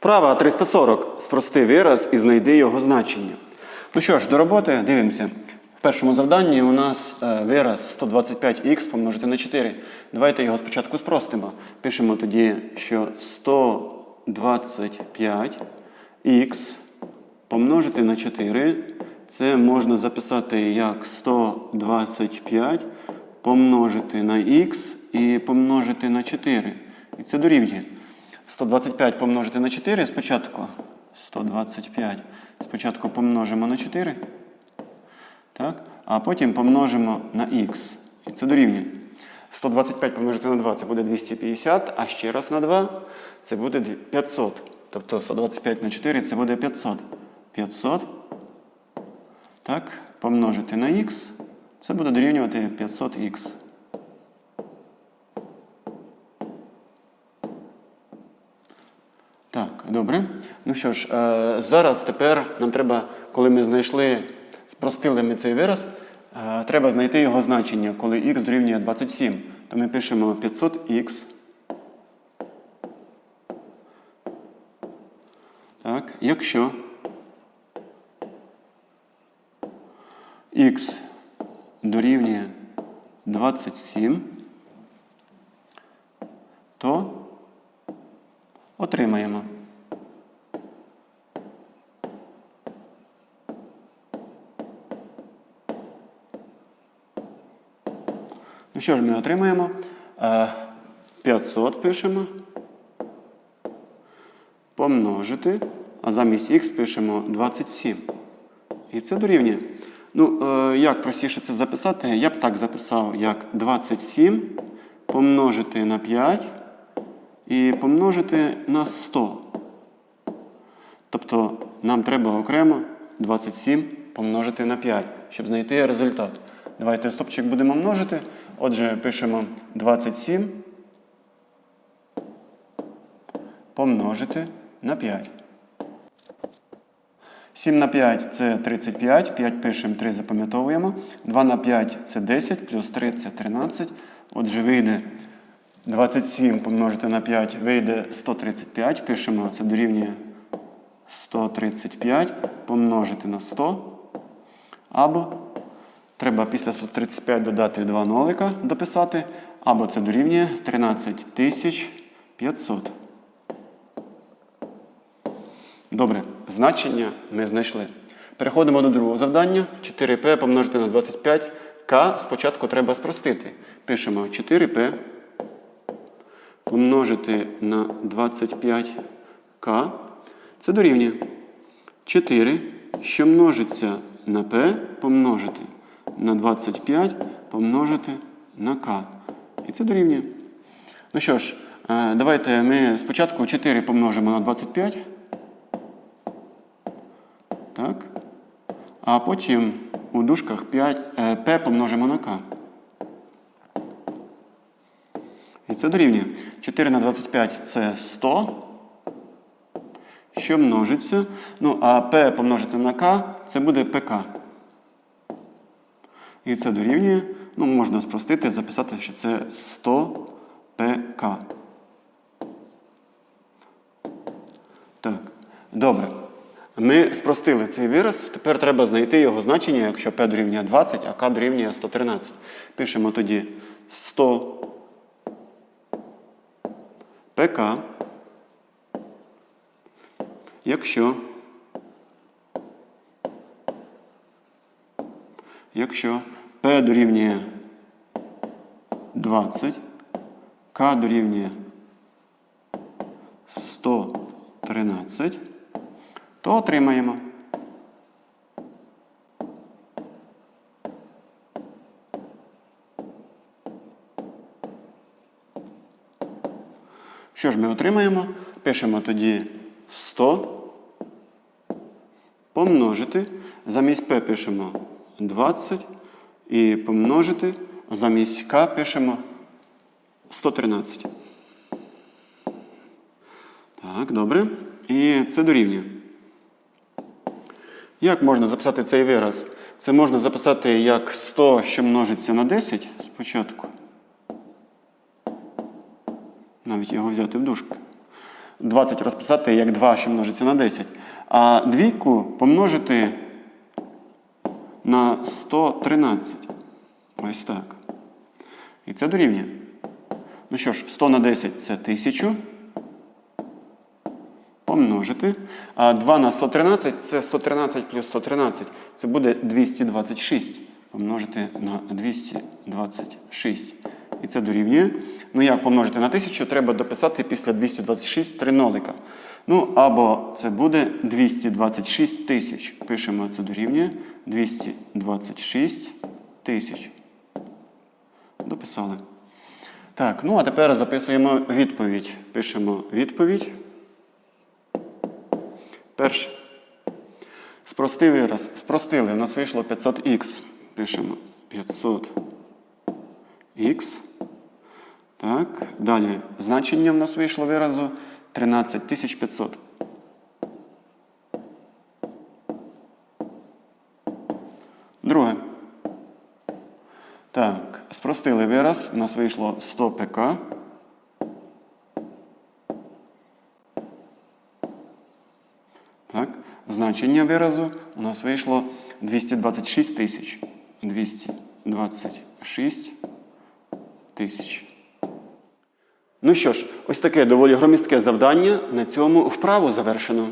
Вправа 340. Спрости вираз і знайди його значення. Ну що ж, до роботи дивимося. В першому завданні у нас е, вираз 125х помножити на 4. Давайте його спочатку спростимо. Пишемо тоді, що 125х помножити на 4. Це можна записати як 125 помножити на х і помножити на 4. І це дорівнює. 125 помножити на 4 спочатку. 125 спочатку помножимо на 4. Так? А потім помножимо на х. І це дорівнює. 125 помножити на 2 це буде 250, а ще раз на 2 це буде 500. Тобто 125 на 4 це буде 500. 500. Так, помножити на х. Це буде дорівнювати 500х. Так, добре. Ну що ж, е, зараз тепер нам треба, коли ми знайшли, спростили ми цей вираз, е, треба знайти його значення, коли х дорівнює 27. То ми пишемо 500х. Так, якщо х дорівнює 27, то отримаємо. Ну що ж ми отримаємо? Е, 500 пишемо. Помножити, а замість х пишемо 27. І це дорівнює. Ну, е, як простіше це записати? Я б так записав, як 27 помножити на 5 і помножити на 100. Тобто нам треба окремо 27 помножити на 5, щоб знайти результат. Давайте стопчик будемо множити. Отже, пишемо 27 помножити на 5. 7 на 5 це 35, 5 пишемо, 3 запам'ятовуємо. 2 на 5 це 10, плюс 3 це 13. Отже, вийде 27 помножити на 5, вийде 135. Пишемо, це дорівнює 135 помножити на 100. Або треба після 135 додати 2 нолика, дописати. Або це дорівнює 13500. Добре, значення ми знайшли. Переходимо до другого завдання. 4p помножити на 25k. Спочатку треба спростити. Пишемо 4p помножити на 25k. Це дорівнює 4, що множиться на p, помножити на 25, помножити на k. І це дорівнює. Ну що ж, е, давайте ми спочатку 4 помножимо на 25. Так. А потім у дужках 5, е, P помножимо на K. І це дорівнює. 4 на 25 це 100. Що множиться? Ну, а P помножити на K це буде ПК. І це дорівнює. Ну, можна спростити, записати, що це 100 ПК. Так, добре. Ми спростили цей вираз. Тепер треба знайти його значення, якщо P дорівнює 20, а K дорівнює 113. Пишемо тоді 100 ПК. Якщо Якщо P дорівнює 20, K дорівнює 113, то отримаємо. Що ж ми отримаємо? Пишемо тоді 100 помножити. Замість P пишемо 20 і помножити. Замість К пишемо 113. Так, добре. І це дорівнює. Як можна записати цей вираз? Це можна записати як 100, що множиться на 10 спочатку. Навіть його взяти в дужку. 20 розписати як 2, що множиться на 10. А двійку помножити на 113. Ось так. І це дорівнює. Ну що ж, 100 на 10 це 1000. Помножити. А 2 на 113 це 113 плюс 113. Це буде 226. Помножити на 226. І це дорівнює. Ну як помножити на 1000, треба дописати після 226 три нолика. Ну, або це буде 226 тисяч. Пишемо це дорівнює 226 тисяч. Дописали. Так, ну а тепер записуємо відповідь. Пишемо відповідь. Перше. Спростий вираз. Спростили. У нас вийшло 500х. Пишемо 500х. Так. Далі. Значення в нас вийшло виразу 13500. Друге. Так, спростили вираз. У нас вийшло 100 ПК. Так, значення виразу у нас вийшло 226 тисяч. 226 тисяч. Ну що ж, ось таке доволі громістке завдання. На цьому вправу завершено.